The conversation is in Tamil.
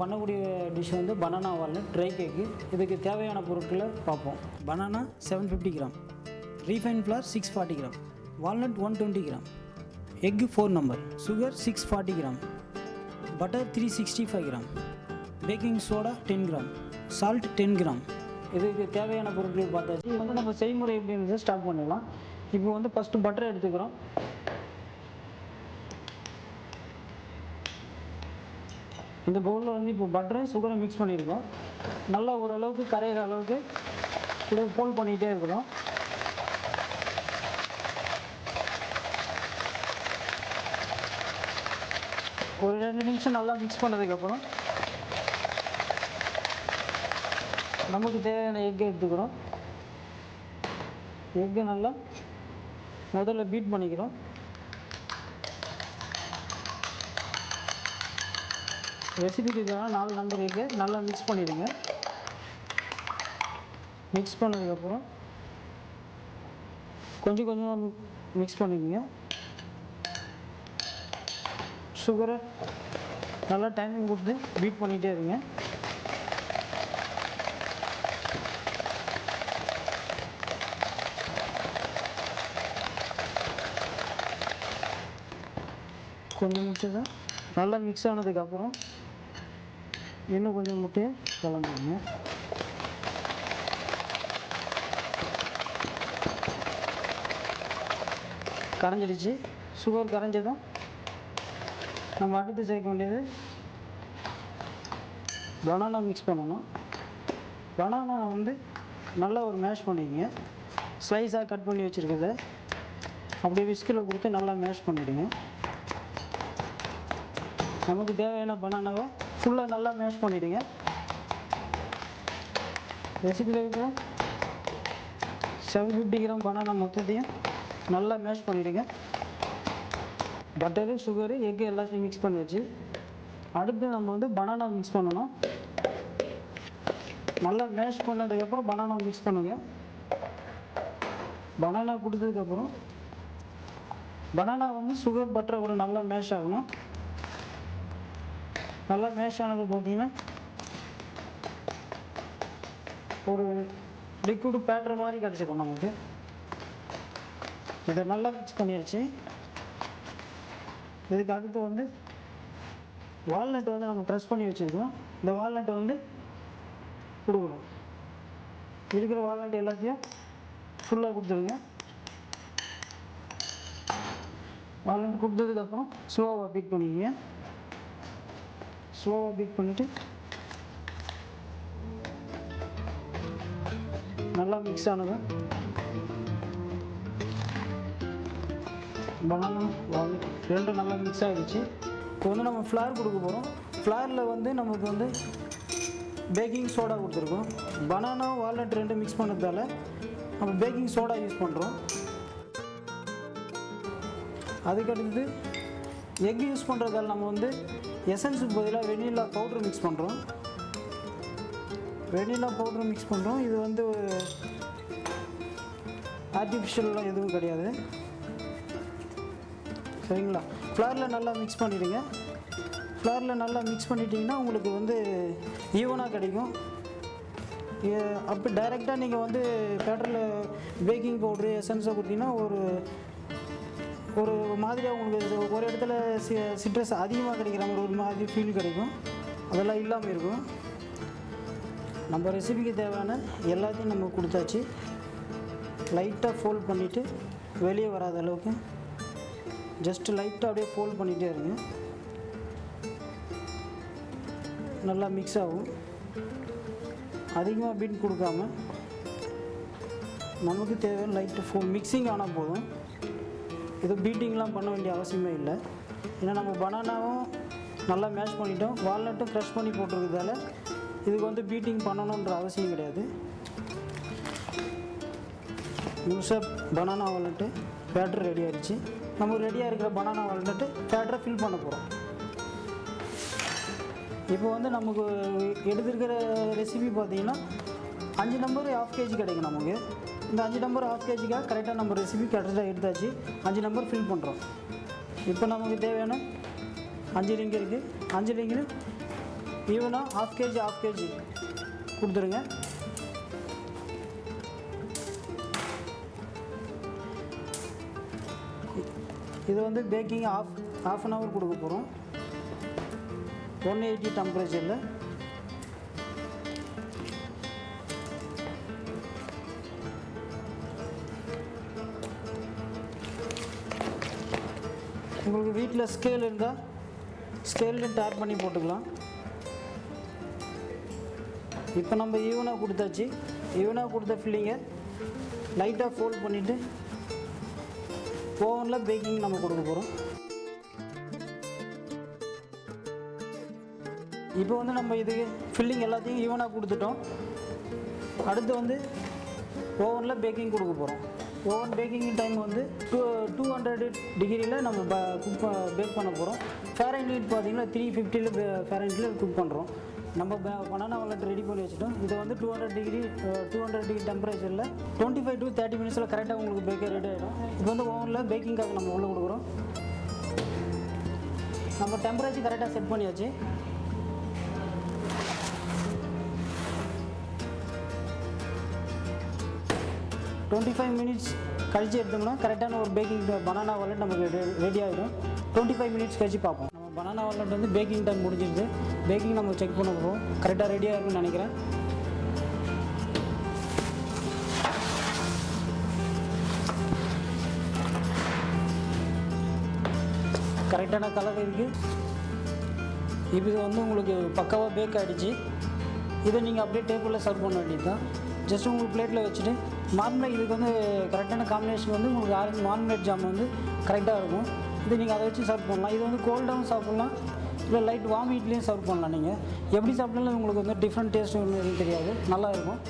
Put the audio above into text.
பண்ணக்கூடிய டிஷ் வந்து பனானா வால்நட் ட்ரை கேக்கு இதுக்கு தேவையான பொருட்களை பார்ப்போம். Banana seven fifty gram refine flour six forty gram walnut one twenty gram egg four number sugar six forty gram butter three sixty five gram baking soda ten gram salt ten gram இதுக்கு தேவையான பொருட்கள் பார்த்தாச்சு. இது வந்து நம்ம செய்முறை எப்படின்னு ஸ்டார்ட் பண்ணிடலாம். இப்போ வந்து ஃபஸ்ட்டு பட்டர் எடுத்துக்கிறோம். இந்த பவுலில் வந்து இப்போ பட்டரும் சுகரும் மிக்ஸ் பண்ணியிருக்கோம் நல்லா ஓரளவுக்கு கரையிற அளவுக்கு இப்படியே போல் பண்ணிகிட்டே இருக்கிறோம். ஒரு ரெண்டு நிமிஷம் நல்லா மிக்ஸ் பண்ணதுக்கப்புறம் நமக்கு தேவையான எக்கை எடுத்துக்கிறோம். எக்கு நல்லா முதல்ல பீட் பண்ணிக்கிறோம். ரெசிபிக்காக நாலு நம்பர் எக்கு நல்லா மிக்ஸ் பண்ணிவிடுங்க மிக்ஸ் பண்ணதுக்கப்புறம் கொஞ்சம் கொஞ்சமாக மிக்ஸ் பண்ணிக்கோங்க சுகரை நல்லா டைமிங் கொடுத்து பீட் பண்ணிகிட்டே இருங்க. கொஞ்சம் முட்டை தான் நல்லா மிக்ஸ் ஆனதுக்கப்புறம் இன்னும் கொஞ்சம் முட்டையை கலந்துருங்க கரைஞ்சிடுச்சு. சுகர் கரைஞ்சதும் நம்ம அடுத்து சேர்க்க வேண்டியது பனானா மிக்ஸ் பண்ணணும். பனானா வந்து நல்லா ஒரு மேஷ் பண்ணிக்கங்க ஸ்லைஸாக கட் பண்ணி வச்சுருக்கிறத அப்படியே விஸ்கில் கொடுத்து நல்லா மேஷ் பண்ணிவிடுங்க நமக்கு தேவையான பனானாவை ஃபுல்லாக நல்லா மேஷ் பண்ணிவிடுங்க ரெசிபியில் இருக்கிற செவன் ஃபிஃப்டி கிராம் பனானா மொத்தத்தையும் நல்லா மேஷ் பண்ணிவிடுங்க பட்டரு சுகரு எக்கு எல்லாத்தையும் மிக்ஸ் பண்ணி வச்சு அடுத்து நம்ம வந்து பனானா மிக்ஸ் பண்ணணும். நல்லா மேஷ் பண்ணதுக்கப்புறம் பனானா மிக்ஸ் பண்ணுங்க. பனானா கொடுத்ததுக்கப்புறம் பனானா வந்து சுகர் பட்டரோட நல்லா மேஷ் ஆகணும். நல்லா மேஷ் ஆனது பார்த்தீங்கன்னா ஒரு லிக்விடு பேட்டர் மாதிரி கிடச்சிக்கும் நமக்கு. இதை நல்லா மிக்ஸ் பண்ணியாச்சு. இதுக்கு அடுத்து வந்து வால்நட் வந்து நம்ம ப்ரெஸ் பண்ணி வச்சுருக்கோம். இந்த வால்நட்டை வந்து கொடுக்கணும். இருக்கிற வால்நட் எல்லாத்தையும் ஃபுல்லாக கொடுத்துருங்க. வால்நட் கொடுத்ததுக்கப்புறம் ஸ்லோவாக பீட் பண்ணிக்கங்க ஸ்லோவாக பீட் பண்ணிவிட்டு நல்லா மிக்ஸ் ஆனது. பனானா வால்நட் ரெண்டும் நல்லா மிக்ஸ் ஆகிடுச்சு இப்போ வந்து நம்ம ஃப்ளார் கொடுக்க போகிறோம் ஃப்ளாரில் வந்து நமக்கு வந்து பேக்கிங் சோடா கொடுத்துருக்கோம். பனானா வால்நட் ரெண்டும் மிக்ஸ் பண்ணதால் நம்ம பேக்கிங் சோடா யூஸ் பண்ணுறோம் அதுக்கடுத்து எக் யூஸ் பண்ணுறதால நம்ம வந்து எசன்ஸுக்கு பதிலாக வெனிலா பவுட்ரு மிக்ஸ் பண்ணுறோம் வெனிலா பவுட்ரு மிக்ஸ் பண்ணுறோம் இது வந்து ஆர்டிஃபிஷியல்லாம் எதுவும் கிடையாது. சரிங்களா? ஃப்ளாரில் நல்லா மிக்ஸ் பண்ணிவிடுங்க ஃப்ளாரில் நல்லா மிக்ஸ் பண்ணிட்டீங்கன்னா உங்களுக்கு வந்து ஈவனாக கிடைக்கும். அப்போ டைரெக்டாக நீங்கள் வந்து பேட்டரில் பேக்கிங் பவுட்ரு எசன்ஸை கொடுத்தீங்கன்னா ஒரு ஒரு மாதிரியாக உங்களுக்கு ஒரு இடத்துல சி சிட்ரஸ் அதிகமாக கிடைக்கிற மாதிரி ஒரு மாதிரி ஃபீல் கிடைக்கும். அதெல்லாம் இல்லாமல் இருக்கும். நம்ம ரெசிபிக்கு தேவையான எல்லாத்தையும் நம்ம கொடுத்தாச்சு. லைட்டாக ஃபோல்ட் பண்ணிவிட்டு வெளியே வராத அளவுக்கு ஜஸ்ட்டு லைட்டாக அப்படியே ஃபோல்ட் பண்ணிகிட்டே இருங்க. நல்லா மிக்ஸ் ஆகும். அதிகமாக பீட் கொடுக்காம நமக்கு தேவையான லைட்டு ஃபோ மிக்சிங் ஆனால் போதும். இது பீட்டிங்லாம் பண்ண வேண்டிய அவசியமே இல்லை. ஏன்னா நம்ம பனானாவும் நல்லா மேஷ் பண்ணிட்டோம். வால்நட்டும் க்ரஷ் பண்ணி போட்டிருக்கிறதால இதுக்கு வந்து பீட்டிங் பண்ணணுன்ற அவசியம் கிடையாது. முழுசாக பனானா வால்நட்டு பேட்டர் ரெடி ஆகிடுச்சு நம்ம ரெடியாக இருக்கிற பனானா வால்நட்டு பேட்டரை ஃபில் பண்ண போகிறோம் இப்போ வந்து நமக்கு எடுத்திருக்கிற ரெசிபி பார்த்தீங்கன்னா அஞ்சு நம்பர் ஆஃப் கேஜி கிடைக்கும் நமக்கு. இந்த அஞ்சு நம்பர் ஆஃப் கேஜிக்காக கரெக்டாக நம்ம ரெசிபி கரெக்டாக எடுத்தாச்சு. அஞ்சு நம்பர் ஃபில் பண்ணுறோம் இப்போ நமக்கு தேவையான அஞ்சு ரிங்கு இருக்குது அஞ்சு ரிங்கில் ஈவனாக ஹாஃப் கேஜி ஹாஃப் கேஜி கொடுத்துருங்க. இது வந்து baking half half an hour கொடுக்க போகிறோம் ஒன் எயிட்டி டெம்பரேச்சரில் உங்களுக்கு வீட்டில் ஸ்கேல் இருந்தால் ஸ்கேலில் டேப் பண்ணி போட்டுக்கலாம். இப்போ நம்ம ஈவனாக கொடுத்தாச்சு. ஈவனாக கொடுத்த ஃபில்லிங்கை லைட்டாக ஃபோல்ட் பண்ணிவிட்டு ஓவனில் பேக்கிங் நம்ம கொடுக்க போகிறோம் இப்போ வந்து நம்ம இதுக்கு ஃபில்லிங் எல்லாத்தையும் ஈவனாக கொடுத்துட்டோம். அடுத்து வந்து ஓவனில் பேக்கிங் கொடுக்க போகிறோம் ஓவன் பேக்கிங் டைம் வந்து டூ டூ ஹண்ட்ரட் டிகிரியில் நம்ம ப குக் பேக் பண்ண போகிறோம் ஃபேரன் ஹீட் பார்த்தீங்கன்னா த்ரீ ஃபிஃப்டியில் ஃபேரன் குக் பண்ணுறோம் நம்ம பனானா வாலெட் ரெடி பண்ணி வச்சுட்டோம். இது வந்து two hundred degree two hundred degree டெம்பரேச்சரில் டுவெண்ட்டி ஃபைவ் டு தேர்ட்டி மினிட்ஸில் கரெக்டாக உங்களுக்கு பேக்கே ரெடி ஆகிடும் இப்போ வந்து ஓவனில் பேக்கிங்காக நம்ம உள்ளே கொடுக்குறோம். நம்ம டெம்பரேச்சர் கரெக்டாக செட் பண்ணியாச்சு. டுவெண்ட்டி ஃபைவ் மினிட்ஸ் கழிச்சு எடுத்தோம்னா கரெக்டான ஒரு பேக்கிங் பனானா வாலெட் நமக்கு ரெடி ஆகிடும் டுவெண்ட்டி ஃபைவ் மினிட்ஸ் கழிச்சு பார்ப்போம். நம்ம பனானா வாலட் வந்து பேக்கிங் டைம் முடிஞ்சிருது. பேக்கிங் நம்ம செக் பண்ண போகிறோம் கரெக்டாக ரெடியாக இருக்குன்னு நினைக்கிறேன். கரெக்டான கலர் இருக்குது இப்போ இது வந்து உங்களுக்கு பக்காவாக பேக் ஆகிடுச்சு இதை நீங்கள் அப்படியே டேபிளில் சர்வ் பண்ண வேண்டியது தான் ஜஸ்ட் உங்களுக்கு பிளேட்டில் வச்சுட்டு மார்மலாக இதுக்கு வந்து கரெக்டான காம்பினேஷன் வந்து உங்களுக்கு ஆரஞ்சு மார்மலேட் ஜாம் வந்து கரெக்டாக இருக்கும். இது நீங்கள் அதை வச்சு சர்வ் பண்ணலாம். இது வந்து கோல்டாகவும் சாப்பிட்லாம் இல்லை லைட் வாமிட்லேயும் சர்வ் பண்ணலாம் நீங்கள் எப்படி சாப்பிட்டாலும் உங்களுக்கு வந்து டிஃப்ரெண்ட் டேஸ்ட் எதுவும் தெரியாது. நல்லா இருக்கும்.